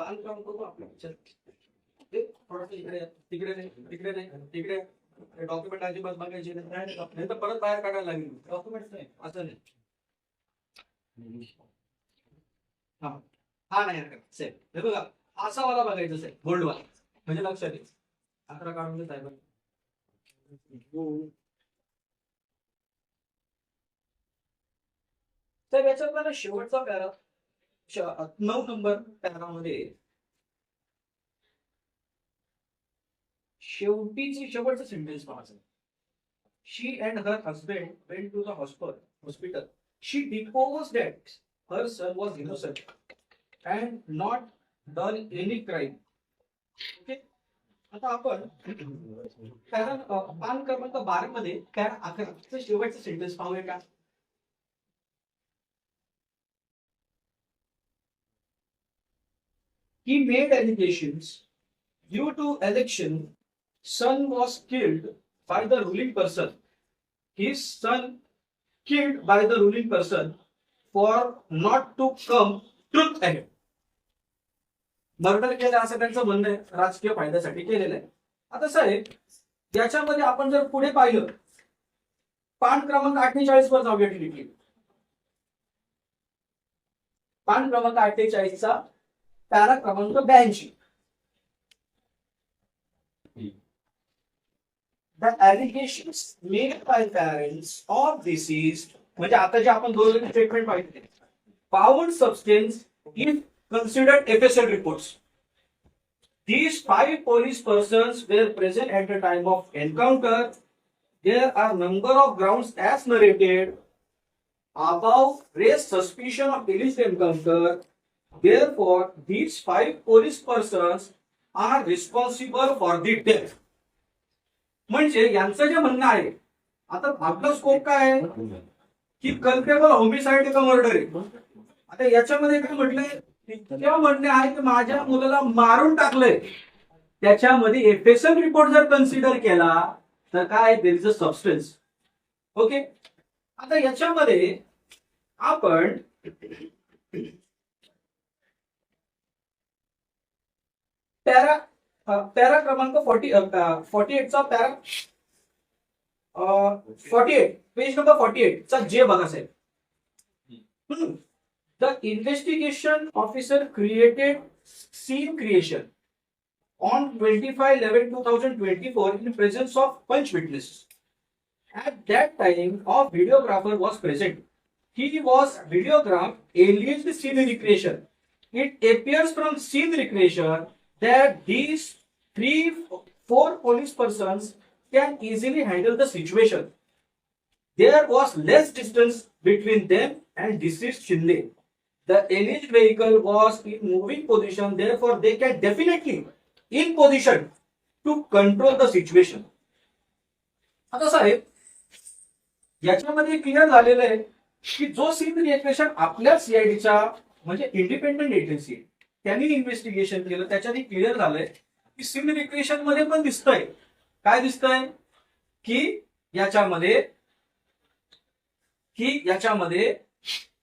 पान क्रमांक बघू आपलं. थोडंसं इकडे. तिकडे नाही तिकडे नाही तिकडे. डॉक्युमेंट अजिबात बघायचे नाही. नाही तर परत बाहेर काढायला लागेल. डॉक्युमेंट नाही. असं नाही. हा. हा नाही हरकत. सेम हे बघा असा वाला बघायचं साहेब गोल्ड वाला. म्हणजे लक्षात येईल अकरा काढून घे साहेब. तर याच्यात मला शेवटचा पॅरा नऊ नंबर पॅरामध्ये शेवटीचे शेवटचं सेंटेन्स पाहायचं. She and her husband went to the hospital hospital she depose that her son was innocent and not done any crime okay आता आपण पॅरा पान क्रमांक बारा मध्ये पॅरा अकरा शेवटचं सेंटेन्स पाहूया का? He made allegations. Due to election, son was killed by the ruling person. His son killed by the ruling person for not to come truth ahead. Murder केलं असं त्यांचं म्हणणं आहे राजकीय फायद्यासाठी केलेलं आहे आता साहेब याच्यामध्ये आपण जर पुढे पाहिलं पान क्रमांक अठ्ठेचाळीस वर जाऊया डिलीटली पान क्रमांक अठ्ठेचाळीसचा पॅरा क्रमांक ब्याऐंशी The allegations made by parents of deceased म्हणजे आता जे आपण दोन स्टेटमेंट पाहिजे found substance if considered FSL reports. These five police persons were present at the time of encounter. There are number of grounds as narrated above raised suspicion of illicit encounter Therefore, these five police persons are responsible for the death. म्हणजे यांचं जे म्हणणं आहे आता आपला scope काय आहे? की कल्पेबल होमिसाइड का मर्डर आहे? आता याच्यामध्ये काय म्हटलंय? तेव्हा म्हणणे आहे की माझ्या मुलाला मारून टाकलंय. त्याच्यामध्ये एफएसएल रिपोर्ट जर कन्सिडर केला तर काय? There is a substance okay आता याच्यामध्ये आपण पॅरा पॅरा क्रमांक forty forty एटचा para. Forty eight page number forty एटचा जे बघा साहेब. The investigation officer created scene creation on twenty five eleven two thousand twenty four in presence of panch witness at that time of videographer was present he was videograph alien scene recreation it appears from scene recreation that these three, four police persons can easily handle the situation. There was less distance between them and deceased Shinde. The alleged vehicle was in moving position, therefore they can definitely in position to control the situation. आता साहेब याच्यामध्ये clear झालेलं आहे की जो scene reaction आपल्या सीआयडीच्या म्हणजे independent agency आहे त्यांनी इन्व्हेस्टिगेशन केलं त्याच्याने क्लिअर झालंय की सीन रिक्रिएशनमध्ये पण दिसतंय. काय दिसतंय? की याच्यामध्ये की याच्यामध्ये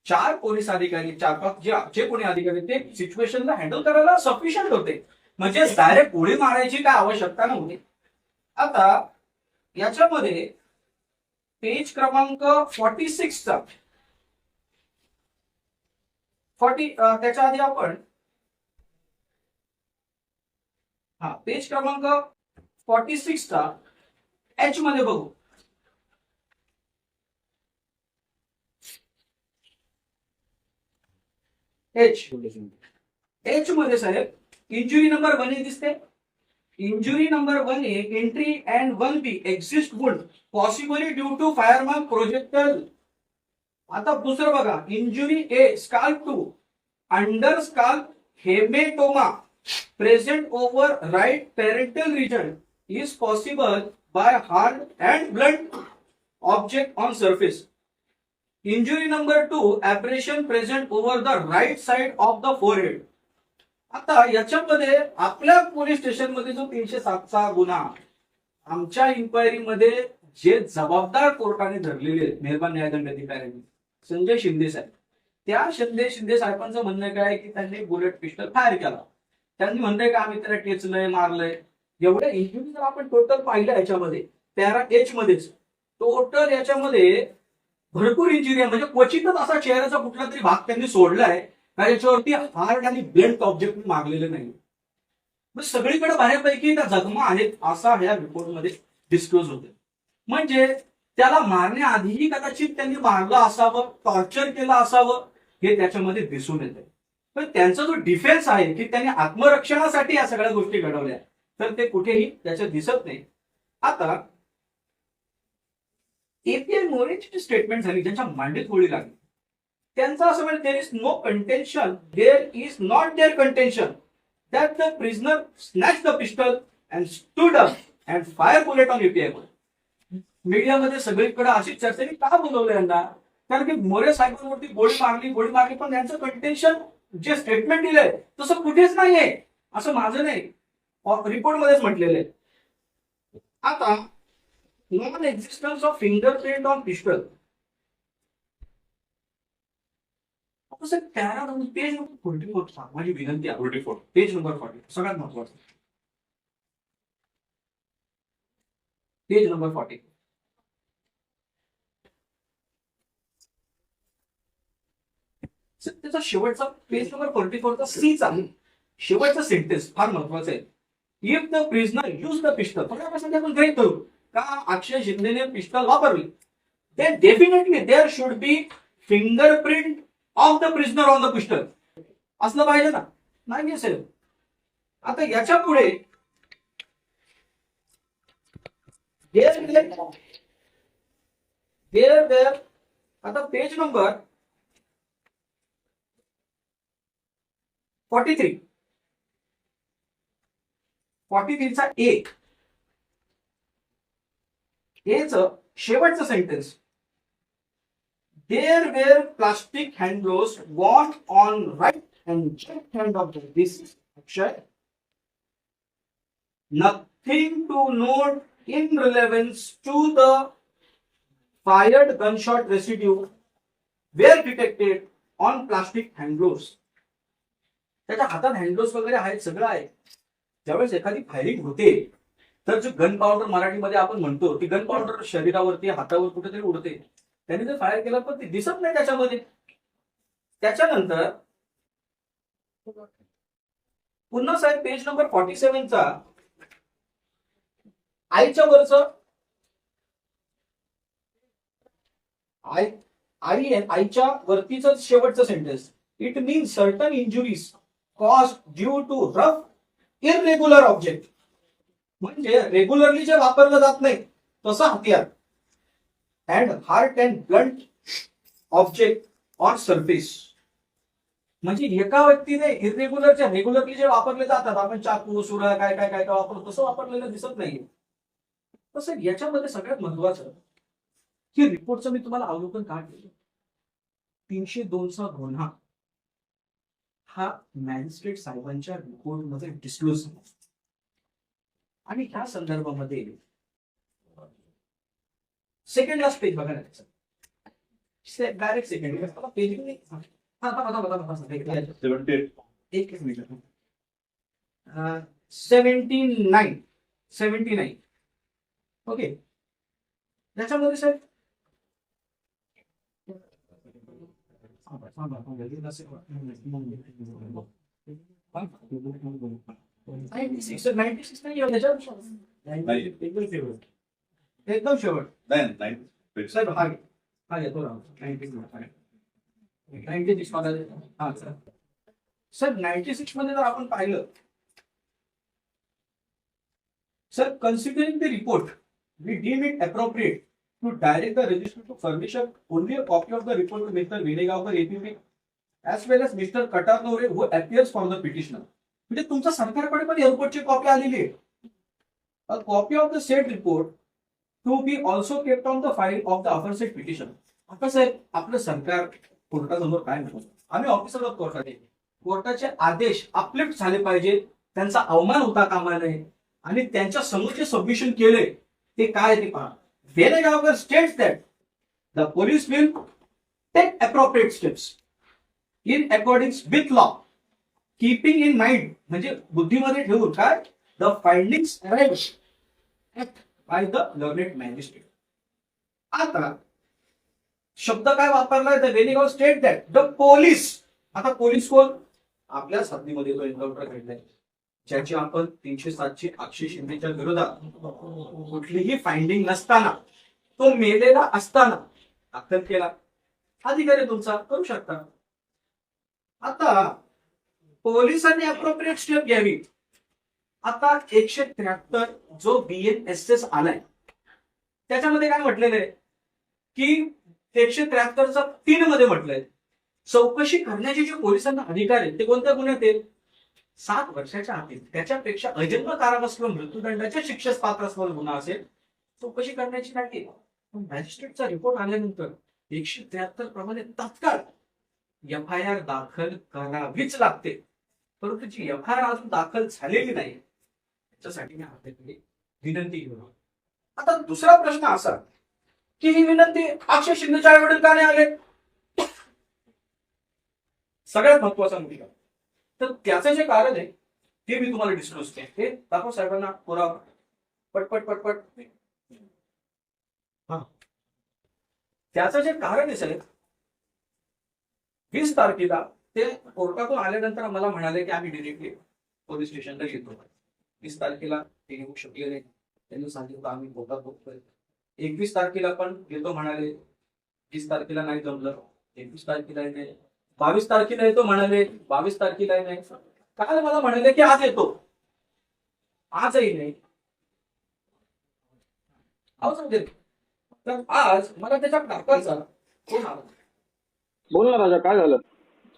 चार पोलीस अधिकारी चार पाच जे जे कोणी अधिकारी ते सिच्युएशनला हँडल करायला सफिशियंट होते. म्हणजे डायरेक्ट गोळी मारायची काय आवश्यकता नव्हती. आता याच्यामध्ये पेज क्रमांक फॉर्टी सिक्सचा फॉर्टी त्याच्या आधी आपण हा पेज क्रमांक फॉर्टी सिक्सचा एच मध्ये बघू. एच एच मध्ये साहेब इंजुरी नंबर वन ए दिसते. Injury number one A entry and one B exist would possibly due to fireman projector आता दुसरं बघा injury A scalp two under scalp haematoma present over right parental region is possible by hard and blood object on surface. Injury number two abrasion present over the right side of the forehead आता याच्यामध्ये आपल्या police स्टेशनमध्ये जो तीनशे सातचा गुन्हा आमच्या इन्क्वायरीमध्ये जे जबाबदार कोर्टाने धरलेले आहेत मेहरबान न्यायदंड अधिकाऱ्यांनी संजय शिंदे साहेब. त्या शिंदे शिंदे साहेबांचं म्हणणं काय की त्यांनी बुलेट पिस्टल फायर केला. त्यांनी म्हणलंय का आम्ही त्याला टेचलंय मारलंय. एवढ्या इंजुरी जर आपण टोटल पाहिलं याच्यामध्ये पॅरा एच मध्येच टोटल याच्यामध्ये भरपूर इंजुरी आहे. म्हणजे क्वचितच असा चेहऱ्याचा कुठला तरी भाग त्यांनी सोडलाय याच्यावरती हार्ड आणि ब्लेंट ऑब्जेक्ट मागलेले नाही सगळीकडे बऱ्यापैकी त्या जखमा आहेत असा ह्या रिपोर्टमध्ये डिस्क्लोज होते म्हणजे त्याला मारण्याआधीही कदाचित त्यांनी मारलं असावं टॉर्चर केलं असावं हे त्याच्यामध्ये दिसून येते पण त्यांचा जो डिफेन्स आहे की त्यांनी आत्मरक्षणासाठी या सगळ्या गोष्टी घडवल्या. तर ते कुठेही त्याच्यात दिसत नाही. आता एपीआय मोरेची जी स्टेटमेंट झाली ज्यांच्या मांडीत गोळी लागली त्यांचं असं म्हणजे there is no contention there is not there contention that the prisoner snatch the pistol and stood up and fire bullet on API मीडियामध्ये सगळीकडे अशीच चर्चा की का बोलवलं यांना कारण की मोरे साहेबांवरती गोळी मारली गोळी मारली पण यांचं कंटेन्शन जे स्टेटमेंट दिलंय तसं कुठेच नाहीये. असं माझं नाही. रिपोर्ट मध्येच म्हटलेलं आहे. आता non existence of fingerprint on pistol para para page number forty four माझी विनंती आहे. Forty four page number forty सगळ्यात महत्वाचं. पेज नंबर फॉर्टी त्याचा शेवटचा पेज नंबर फोर्टी फोरचा सीचा शेवटचा सेंटेन्स फार महत्त्वाचा आहे. If the prisoner use the pistol थोड्यापासून आपण ग्रहित करू का अक्षय शिंदेने पिस्टल वापरली? ते definitely there should be fingerprint of the prisoner on the pistol असलं पाहिजे ना? नाही असेल. आता याच्यापुढे देअर देअर देअर आता page number forty three forty थ्रीचा एक एच शेवटचं sentence there were plastic hand gloves worn on right and left hand of this Akshay nothing to note in relevance to the fired gunshot residue were detected on plastic hand gloves. त्याच्या हातात hand gloves वगैरे आहेत सगळं आहे. ज्यावेळेस एखादी firing होते तर जो गन पावडर मराठीमध्ये आपण म्हणतो ती गन पावडर शरीरावरती हातावर कुठेतरी उडते. त्याने जर फायर केलं पण ते दिसत नाही त्याच्यामध्ये. त्याच्यानंतर पुन्हा साहेब पेज नंबर फॉर्टी सेव्हनचा आईच्या वरचं आई आई आईच्या वरतीच शेवटचं sentence it means certain injuries caused due to rough irregular object म्हणजे रेग्युलरली जे वापरलं जात नाही तसं हत्यार and hard and blunt object on surface म्हणजे एका व्यक्तीने इरेग्युलर जे रेग्युलरली जे वापरले जातात आपण चाकू सुरा काय काय काय काय वापरतो तसं वापरलेलं दिसत नाही. तसं याच्यामध्ये सगळ्यात महत्वाचं की रिपोर्टचं मी तुम्हाला अवलोकन का केलं? तीनशे दोनचा गुन्हा. हा मॅजिस्ट्रेट साहेबांच्या रिपोर्टमध्ये डिस्क्लोज झाला. आणि ह्या संदर्भामध्ये सेकंड लास्ट पेज बघा ना डायरेक्ट सेकंड पेज हा एक seventy nine seventy nine okay त्याच्यामध्ये सर नाईन्टी सिक्स नाही एकदम शेवट साहेब हा हा येतो नाईन्टी हा सर सर नाईन्टी सिक्समध्ये जर आपण पाहिलं sir considering the report we deem it appropriate to direct the registrar to furnish only a copy of the report to mister Vinegaonkar APP as well as Mr. Katarnore who appears for the petitioner. म्हणजे तुमच्या सरकारकडे पण एअरपोर्टची copy आलेली आहे. A copy of the said report to be also kept on the file of the aforesaid petition आता साहेब आपलं सरकार कोर्टासमोर काय म्हणतो? आम्ही ऑफिसर आहोत कोर्टाचे कोर्टाचे आदेश अपलिफ्ट झाले पाहिजे त्यांचा अवमान होता कामा नये. आणि त्यांच्यासमोर जे सबमिशन केले ते काय ते पहा. Venegaonkar states that the police will take appropriate steps in accordance with law keeping in mind म्हणजे बुद्धीमध्ये ठेवून काय? The findings arrange by the learned magistrate आता शब्द काय वापरलाय the waning state that the police आता पोलीस कोण? आपल्या साधनीमध्ये तो एन्काउंटर घडलाय. ज्याची आपण तीनशे सातशे अक्षय शिंदेच्या विरोधात कुठलीही फाइंडिंग नसताना तो मेलेला असताना दाखल केला. अधिकारी तुमचा करू शकता. आता पोलिसांनी अप्रोप्रिएट स्टेप घ्यावी. आता एकशे त्र्याहत्तर जो बीएनएसएस आलाय त्याच्यामध्ये काय म्हटलेलं आहे? की एकशे त्र्याहत्तरचा तीन मध्ये म्हटलंय. चौकशी करण्याचे जे पोलिसांना अधिकार आहेत ते कोणत्या गुन्ह्यात आहेत? सात वर्षाच्या आतील. त्याच्यापेक्षा अजन्म कारावास किंवा मृत्यूदंडाच्या शिक्षेस पात्र असलेला गुन्हा असेल चौकशी करण्याची नाही पण मॅजिस्ट्रेटचा रिपोर्ट आल्यानंतर एकशे त्र्याहत्तर प्रमाणे तात्काळ एफ आय आर दाखल करावीच लागते. परंतु जी एफ आय आर अजून दाखल झालेली नाही त्याच्यासाठी मी आपल्याकडे विनंती घेऊन आता दुसरा प्रश्न असा की ही विनंती अक्षय शिंदेच्या वडील का नाही आले सगळ्यात महत्त्वाचा मुद्दा. तर त्याचं जे कारण आहे ते मी तुम्हाला डिस्क्लोज केलं. ते दाखव साहेबांना पुरावा. पटपट पटपट हा. त्याचं जे कारण आहे साहेब वीस तारखेला ते कोर्टातून आल्यानंतर आम्हाला म्हणाले की आम्ही डिरेक्टली पोलीस स्टेशनला येतो. वीस तारखेला ते येऊ शकले नाही. त्यांनी सांगितलं आम्ही कोर्टात बघतोय. एकवीस तारखेला पण येतो म्हणाले. वीस तारखेला नाही जमलं. एकवीस तारखेला बावीस तारखेला येतो म्हणाले. बावीस तारखेला नाही. काल मला म्हणाले की आज येतो. आजही नाही. तर आज मला त्याच्या काकाचा फोन आला? बोल ना राजा काय झालं?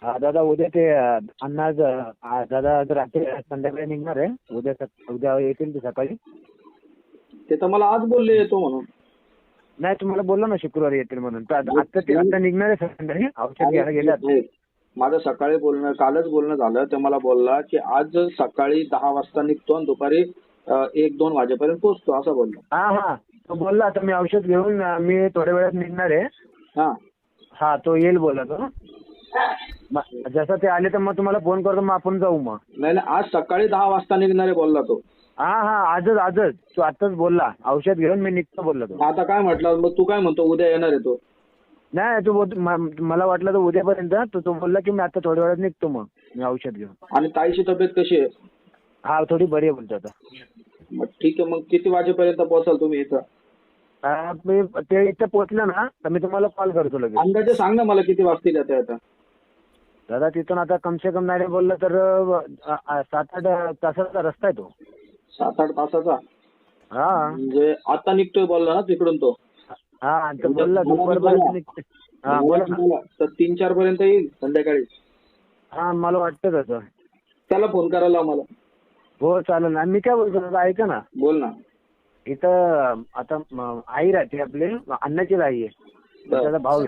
हा दादा उद्या ते अं, अण्णा आज, अं, दादा आज रात्री संध्याकाळी निघणार आहे. उद्या उद्या येतील ते सकाळी. ते तर मला आज बोलले येतो म्हणून. नाही तुम्हाला बोललो ना शुक्रवारी येतील म्हणून तर आता आता ते आता निघणार आहे संध्याकाळी औषध घ्यायला गेल्यात. माझं सकाळी बोलणं कालच बोलणं झालं. ते मला बोलला की आज सकाळी दहा वाजता निघतो आणि दुपारी एक दोन वाजेपर्यंत पोहोचतो असं बोलला. हा हा. तो बोलला आता मी औषध घेऊन मी थोड्या वेळात निघणार आहे. हा. हा तो येईल बोला तो जसं ते आले तर मग तुम्हाला फोन करतो मग आपण जाऊ मग. नाही नाही आज सकाळी दहा वाजता निघणारे बोलला तो. हा हा आजच आजच. तो आताच बोलला. औषध घेऊन मी निघतो बोलला तो. आता काय म्हटलं? मग तू काय म्हणतो? उद्या येणार आहे तो. नाही तू बोल- म- मला वाटलं तर उद्यापर्यंत. तो तो बोलला की मी आता थोड्या वेळात निघतो मग. मी औषध घेऊन. आणि ताईची तब्येत कशी आहे? हा थोडी बरी आहे बोलतो आता. मग ठीक आहे मग किती वाजेपर्यंत पोहोचाल तुम्ही इथं? हा, मी ते इथं पोहोचलं ना तर मी तुम्हाला कॉल करतो लगेच. अंदाजे सांग ना मला किती वाजतील आता आता. दादा तिथून आता कमसे कम नाही बोललं तर अ, अ, सात आठ तासाचा रस्ता आहे तो. सात आठ तासाचा हा. म्हणजे आता निघतोय बोलला ना तिकडून तो. हा तर बोलला दुपारपर्यंत निघते हा बोला. ना मला तर तीन चार पर्यंत येईल संध्याकाळी. हा मला वाटतं तसं. त्याला फोन करायला मला. हो चालेल. आणि मी काय बोलतो दादा ऐका ना. बोल ना. इथं आता म, आई राहते आपली अण्णाची आई आहे. बरं. त्याचा भाऊ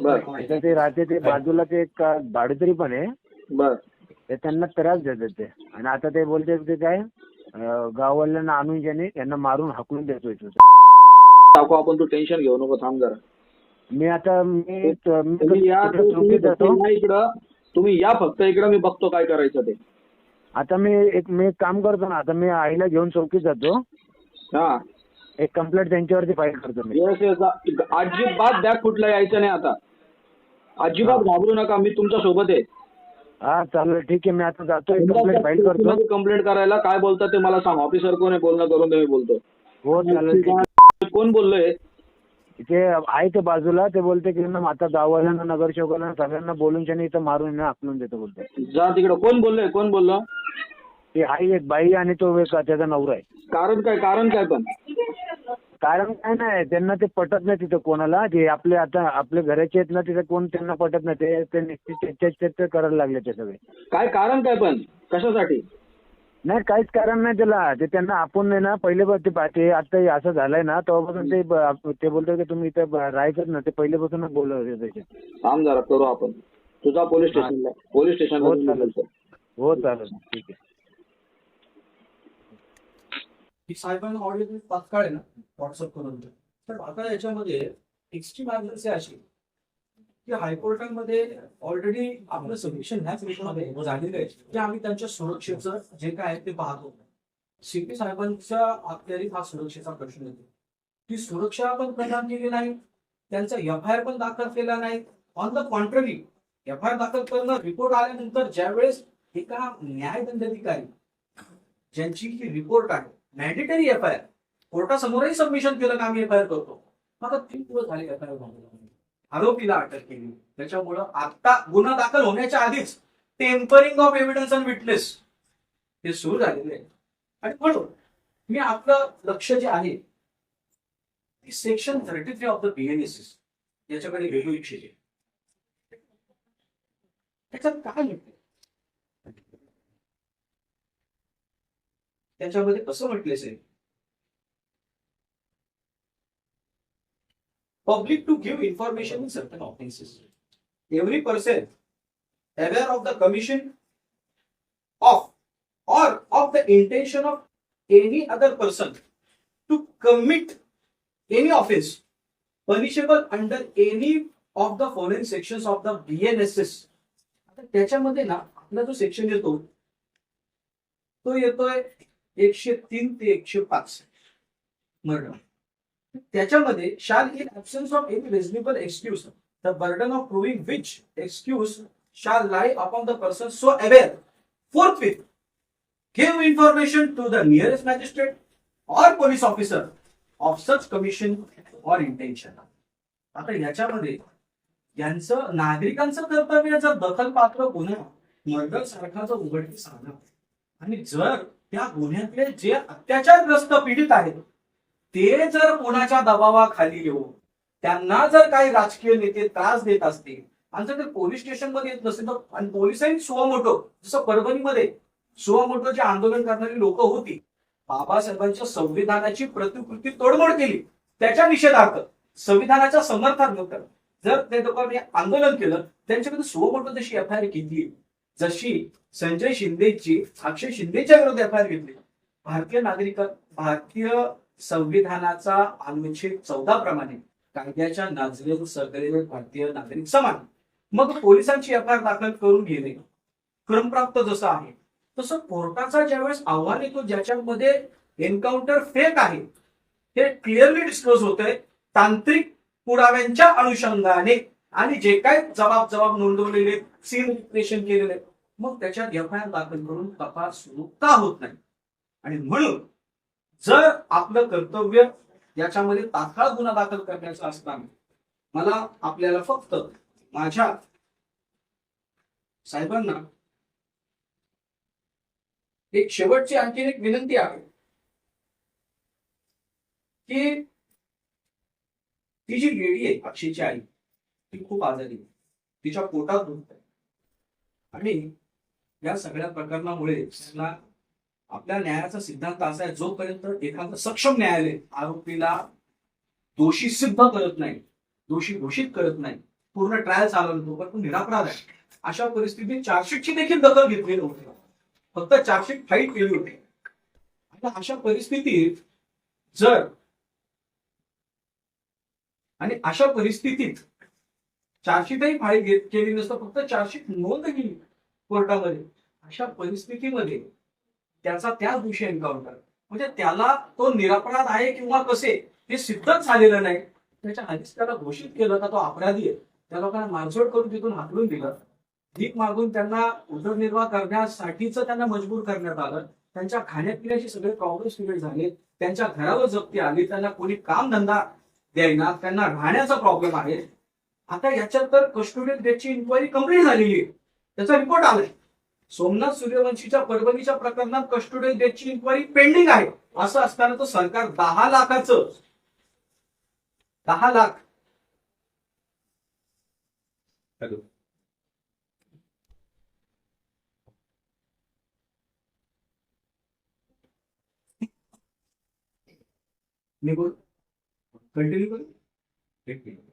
बरं. इथं ते राहते ते बाजूला ते एक भाडुतरी पण आहे. बर. ते त्यांना त्रास देतात ते. आणि आता ते बोलते ते काय गाववाल्यांना आणून ज्याने यांना मारून हाकलून देतोय तो. टाकू आपण तू टेन्शन घेऊ नको थांब जरा. मी आता मी मी तुम्ही या तुम्ही चौकीत फक्त जातो. या इकडं तुम्ही या फक्त इकडं मी बघतो काय करायचं ते. आता मी एक मी एक काम करतो ना आता मी आईला घेऊन चौकीत जातो. हा. एक कंप्लेंट त्यांच्यावरती फाईल करतो मी. येस येस अजिबात बॅग कुठला यायचं नाही आता. अजिबात घाबरू नका मी तुमच्यासोबत आहे. हा चालेल ठीक आहे मी आता जातो कंप्लेंट फाईल करतो. कंप्लेंट करायला काय बोलतात ते मला सांग. ऑफिसर कोण आहे बोलणं करून मी बोलतो. हो चालेल ठीक आहे. कोण बोललोय? ते आहे ते बाजूला ते बोलते की ना आता गाववाल्यांना नगरसेवकांना सगळ्यांना बोलून त्याने इथं मारून ना हाकलून देतो बोलतो. जा तिकडं. कोण बोललोय? कोण बोललो? ते आई एक बाई आणि तो एक त्याचा नवरा आहे. कारण काय? कारण काय पण? कारण काय नाही त्यांना ते पटत नाही तिथं कोणाला ते आपले आता आपले घराचे आहेत ना तिथं कोण त्यांना पटत नाही ते ते नुसते चर्चा चर्चा करायला लागले ते सगळे. काय कारण काय पण? कशासाठी? नाही काहीच कारण नाही त्याला. ते त्यांना आपण नाही ना पहिले ब- ते बा- ते आता हे असं झालंय ना तेव्हापासून ते ब- ते बोलतो की तुम्ही इथं ब- राहायचंच ना ते पहिल्यापासूनच बोलत होते त्याचे थांब जरा करू आपण. तुझा पोलीस स्टेशनला पोलीस हो स्टेशनला चालेल. हो चालेल. ठीक आहे. ही साहेबांना ऑडिओ तात्काळ आहे ना व्हॉट्सअप करून द्या. तर आता याच्यामध्ये एक्स्ट्रीम इमर्जन्सी अशी की हायकोर्टामध्ये ऑलरेडी आपलं सबमिशन ह्याच विषयामध्ये झालेलं आहे की आम्ही त्यांच्या सुरक्षेचं जे काय आहे ते पाहतो. सीपी साहेबांच्या अखत्यारीत हा सुरक्षेचा प्रश्न येतो ती सुरक्षा पण प्रदान केली नाही त्यांचा एफ आय आर पण दाखल केला नाही. On the contrary F I R दाखल करणं रिपोर्ट आल्यानंतर ज्यावेळेस एका न्यायदंडाधिकारी ज्यांची ही रिपोर्ट आहे मॅन्डेटरी एफ आय आर कोर्टासमोरही सबमिशन केलं का आम्ही एफ आय आर करतो. आता तीन दिवस झाले एफ आय आर आरोपीला अटक केली. त्याच्यामुळं आता गुन्हा दाखल होण्याच्या आधीच tampering of evidence and witness हे सुरू झालेले आहे. आणि म्हणून मी आपलं लक्ष जे आहे ती section thirty three of the BNSS याच्याकडे घेऊ इच्छिते त्याच्यात काय म्हणते त्याच्यामध्ये कसं म्हटले असेल public to give information in certain offices every person aware of the commission of or of the intention of any other person to commit any office punishable under any of the foreign section of the B N S S त्याच्यामध्ये ना आपला जो section येतो तो येतोय एकशे तीन ते एकशे पाच. मर्डन त्याच्यामध्ये shall in absence of any reasonable excuse the burden of proving which excuse shall lie upon the person so aware forthwith give information to the nearest magistrate or police officer of such commission or intention आता याच्यामध्ये यांचं नागरिकांचं कर्तव्याचा दखलपात्र गुन्हा murder सारखा जो उघडकीस आला आणि जर त्या गुन्ह्यातले जे अत्याचारग्रस्त पीडित आहेत ते जर कोणाच्या दबावाखाली येऊन त्यांना जर काही राजकीय नेते त्रास देत असतील आणि जर ते पोलीस स्टेशनमध्ये येत नसेल तर आणि पोलिसांनी सुवामोटो जसं परभणीमध्ये सुवामोटो जे आंदोलन करणारी लोक होती बाबासाहेबांच्या संविधानाची प्रतिकृती तोडमोड केली त्याच्या निषेधार्थ संविधानाच्या समर्थार्थ. जर ते लोकांनी आंदोलन केलं त्यांच्याकडे सुवमोटो जशी एफ आय आर घेतली जशी संजय शिंदेची अक्षय शिंदेच्या विरोधात एफ आय आर घेतली. भारतीय नागरिक भारतीय संविधानाचा अनुच्छेद चौदा प्रमाणे कायद्याच्या नाजरेत सगळे भारतीय नागरिक समान. मग पोलिसांची एफ आय आर दाखल करून घेणे. क्रमप्राप्त जसं आहे तसं कोर्टाचा ज्यावेळेस आव्हान येतो ज्याच्यामध्ये एन्काउंटर फेक आहे हे क्लिअरली डिस्क्लोज होतंय तांत्रिक पुराव्यांच्या अनुषंगाने. आणि जे काय जबाब जबाब नोंदवलेले सीन रिप्रेशन केलेले मग त्याच्यात एफ आय आर दाखल करून तपास सुरू का होत नाही? आणि म्हणून जर आपलं कर्तव्य याच्यामध्ये तात्काळ गुन्हा दाखल करण्याचा असताना मला आपल्याला फक्त माझ्या साहेबांना एक शेवटची आणखी एक विनंती आहे की ती जी लेडी आहे अक्षयची आई ती खूप आजारी आहे. तिच्या पोटात दुखत आहे आणि या सगळ्या प्रकरणामुळे त्यांना आपल्या न्यायाचा सिद्धांत असा आहे जोपर्यंत एखादं सक्षम न्यायालय आरोपीला दोषी सिद्ध करत नाही दोषी घोषित करत नाही पूर्ण ट्रायल चालवतो पण तो निरापराध आहे. अशा परिस्थितीत चार्जशीटची देखील दखल घेतली नव्हती. फक्त चार्जशीट फाईट केली होती. आता अशा परिस्थितीत जर आणि अशा परिस्थितीत चार्जशीटही फाईट घेत केली नसतं फक्त चार्जशीट नोंद केली. कोर्टामध्ये. अशा परिस्थितीमध्ये त्याचा त्याच दिवशी एन्काउंटर म्हणजे त्याला तो निरपराध आहे किंवा कसे हे सिद्धच झालेलं नाही. त्याच्या आधीच त्याला घोषित केलं का तो अपराधी आहे. त्या लोकांना मारझोड करून तिथून हाकलून दिलं. भीक मागून त्यांना उदरनिर्वाह करण्यासाठीच त्यांना मजबूर करण्यात आलं. त्यांच्या खाण्यापिण्याचे सगळे प्रॉब्लेम क्रिएट झाले. त्यांच्या घरावर जप्ती आली. त्यांना कोणी काम धंदा द्यायना त्यांना राहण्याचा प्रॉब्लेम आहे. आता याच्यात तर कस्टोडियल डेटची इन्क्वायरी कंप्लीट झालेली आहे. त्याचा रिपोर्ट आलाय. सोमनाथ सूर्यवंशीच्या परभणीच्या प्रकरणात कस्टोडियल डेटची इन्क्वायरी पेंडिंग आहे. असं असताना तो सरकार दहा लाखाचं दहा लाख. हॅलो. मी बोल. कंटिन्यू करू.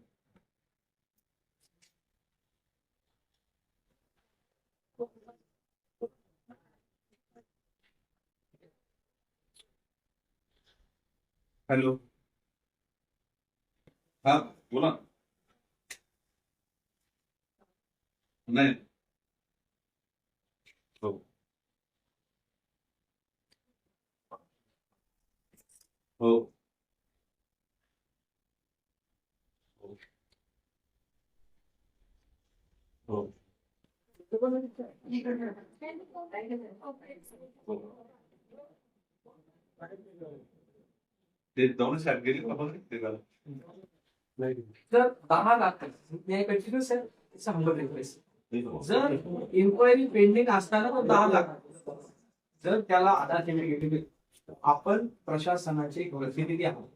हॅलो हा बोला नाही हो हो हो हो ते दोन साईड गेली का बघ ते जर दहा लाख मे कंटिन्यू सर शंभर. जर इन्क्वायरी पेंडिंग असताना तो दहा लाख. जर त्याला आधार केंद्र आपण प्रशासनाचे एक प्रतिनिधी आहोत.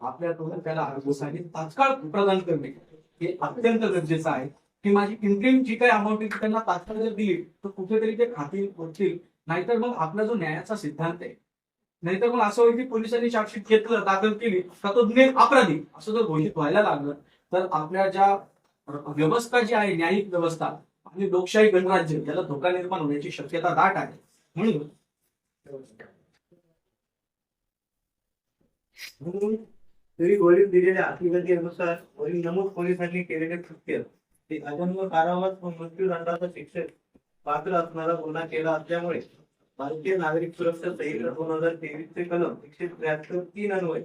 आपल्याकडून त्याला अर्जसाठी तात्काळ प्रदान करणे. हे अत्यंत गरजेचं आहे. की माझी इंक्रीम जी काही अमाऊंट आहे त्यांना तात्काळ जर दिली तर कुठेतरी ते खातील होतील नाहीतर मग आपला जो न्यायाचा सिद्धांत आहे नाहीतर मग असं होईल की पोलिसांनी चार्जशीट घेतलं दाखल केली का तो गुन्हे अपराधी. असं जर घोषित व्हायला लागलं तर आपल्या ज्या व्यवस्था जी आहे न्यायिक व्यवस्था आणि लोकशाही गणराज्य त्याला धोका निर्माण होण्याची शक्यता दाट आहे. म्हणून म्हणून तरी वरील दिलेल्या अटीगतीनुसार वरील नमूद पोलिसांनी केलेले कृत्य ते अजन्म कारावास व मृत्यूदंडाचा शिक्षक पात्र असणारा गुन्हा केला असल्यामुळे भारतीय नागरिक सुरक्षा संहिता दोन हजार तेवीस चे कलम एकशे त्र्याहत्तर तीन अन्वय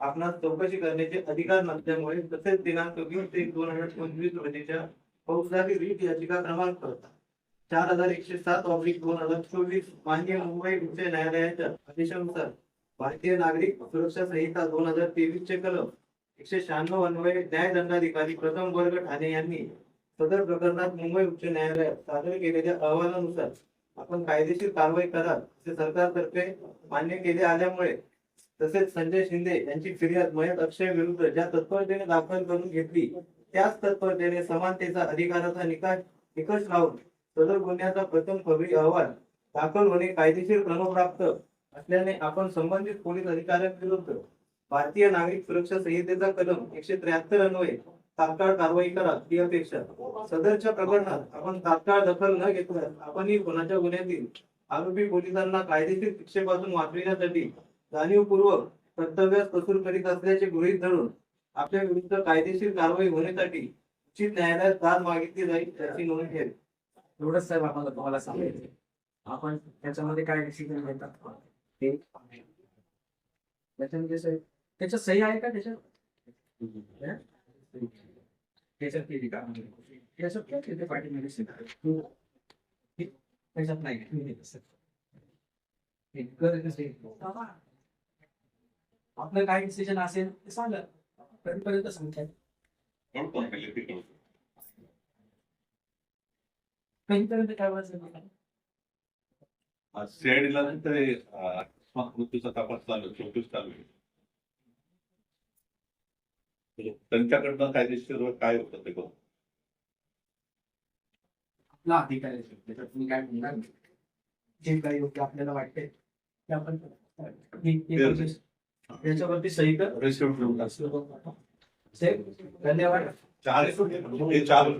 आपणास चौकशी करण्याचे अधिकार नसल्यामुळे तसेच दिनांक वीस एक दोन हजार पंचवीस रोजीच्या फौजदारी रीट याचिका क्रमांक चार हजार एकशे सात ऑब्लिक दोन हजार चोवीस मान्य मुंबई उच्च न्यायालयाच्या आदेशानुसार भारतीय नागरिक सुरक्षा संहिता दोन हजार तेवीस चे कलम एकशे शहाण्णव अन्वये न्यायदंडाधिकारी प्रथम वर्ग ठाणे यांनी सदर प्रकरणात मुंबई उच्च न्यायालयात सादर केलेल्या अहवालानुसार आपण कायदेशीर कारवाई कराल असे सरकारतर्फे मान्य केले आल्यामुळे तसेच संजय शिंदे यांची फिर्याद मयत अक्षय विरुद्ध ज्या तत्परतेने दाखल करून घेतली त्याच तत्परतेने समानतेचा अधिकाराचा निकाल निकष लावून सदर गुन्ह्याचा प्रथम खबरी अहवाल दाखल होणे कायदेशीर क्रमप्राप्त असल्याने आपण संबंधित पोलीस अधिकाऱ्यांविरुद्ध भारतीय नागरिक सुरक्षा संहितेचा कलम एकशे त्र्याहत्तर अन्वये तात्काळ कारवाई करा ही अपेक्षा. सदरच्या प्रकरणात आपण तात्काळ दखल न घेतल्यास आपणही गुन्ह्याच्या गुन्ह्यातील आरोपी पोलिसांना कायदेशीर शिक्षेपासून वाचविण्यासाठी जाणीवपूर्वक कर्तव्यास कसूर करीत असल्याचे गृहीत धरून आपल्या विरुद्ध कायदेशीर कारवाई होण्यासाठी उचित न्यायालयात दाद मागितली जाईल याची नोंद ठेव एवढंच साहेब आम्हाला तुम्हाला सांगायचं. आपण त्याच्यामध्ये काय डिसिजन घेतात? ते त्याच्यामध्ये साहेब त्याच्यात सही आहे का त्याच्यात? त्याच्यात केली का? त्याच्यात काय नाही. आपलं काय डिसिजन असेल ते सांगा. कधीपर्यंत सांगताय. कधीपर्यंत काय वाजलं आज CID ला नंतर हे, अं, मृत्यूचा तपास चालू चौकशी चालू आहे म्हणजे त्यांच्याकडनं कायदेशीर काय होतं ते आपला अधिकार आहे त्याच्यात तुम्ही काय म्हणणार नाही. जे काही योग्य आपल्याला वाटते ते आपण हे- हे process- याच्यावरती सही कर साहेब, धन्यवाद चार हे चार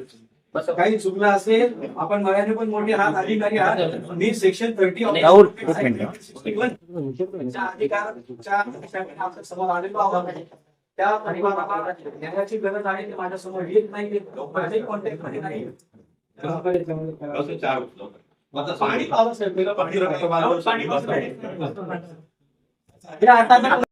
काही चुकलं असेल आपण मराठी पण मोठे हात अधिकारी आहात मी सेक्शन थर्टी राहुल, एक मिनिट. अधिकाराच्या समोर आलेलो आहोत त्या परिवाराला न्यायाची गरज आहे ते माझ्यासमोर येत नाही माझ्याही कॉन्टॅक्टमध्ये नाही. चार पाणी पावस पाणी पाणी आता